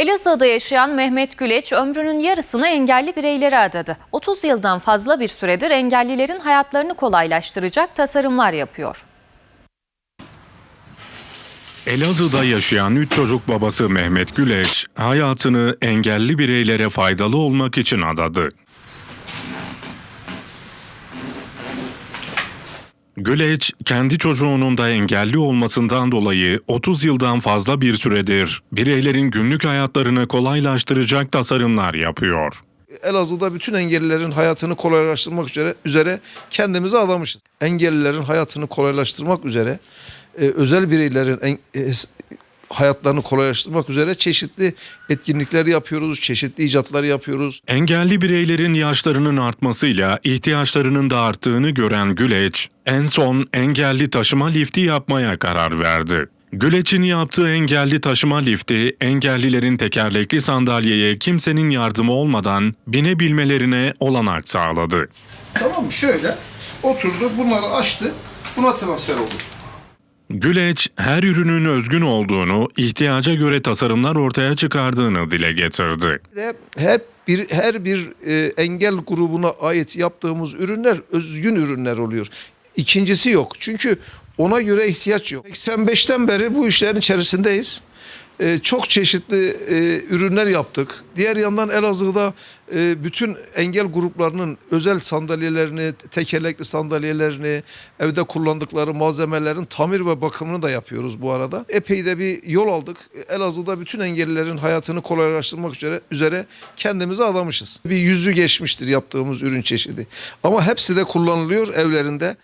Elazığ'da yaşayan Mehmet Güleç ömrünün yarısını engelli bireylere adadı. 30 yıldan fazla bir süredir engellilerin hayatlarını kolaylaştıracak tasarımlar yapıyor. Elazığ'da yaşayan üç çocuk babası Mehmet Güleç, hayatını engelli bireylere faydalı olmak için adadı. Güleç, kendi çocuğunun da engelli olmasından dolayı 30 yıldan fazla bir süredir bireylerin günlük hayatlarını kolaylaştıracak tasarımlar yapıyor. Elazığ'da bütün engellilerin hayatını kolaylaştırmak üzere üzere kendimizi adamışız. Engellilerin hayatını kolaylaştırmak üzere e, özel bireylerin en- e, hayatlarını kolaylaştırmak üzere çeşitli etkinlikler yapıyoruz, çeşitli icatlar yapıyoruz. Engelli bireylerin yaşlarının artmasıyla ihtiyaçlarının da arttığını gören Güleç, en son engelli taşıma lifti yapmaya karar verdi. Güleç'in yaptığı engelli taşıma lifti, engellilerin tekerlekli sandalyeye kimsenin yardımı olmadan binebilmelerine olanak sağladı. Tamam mı? Şöyle oturdu, bunları açtı, buna transfer oldu. Güleç, her ürünün özgün olduğunu, ihtiyaca göre tasarımlar ortaya çıkardığını dile getirdi. Her bir her bir e, engel grubuna ait yaptığımız ürünler özgün ürünler oluyor. İkincisi yok. Çünkü ona göre ihtiyaç yok. 85'ten beri bu işlerin içerisindeyiz. E, çok çeşitli e, ürünler yaptık. Diğer yandan Elazığ'da e, bütün engel gruplarının özel sandalyelerini, tekerlekli sandalyelerini, evde kullandıkları malzemelerin tamir ve bakımını da yapıyoruz bu arada. Epey de bir yol aldık. Elazığ'da bütün engellilerin hayatını kolaylaştırmak üzere üzere kendimizi adamışız. Bir yüzü geçmiştir yaptığımız ürün çeşidi. Ama hepsi de kullanılıyor evlerinde.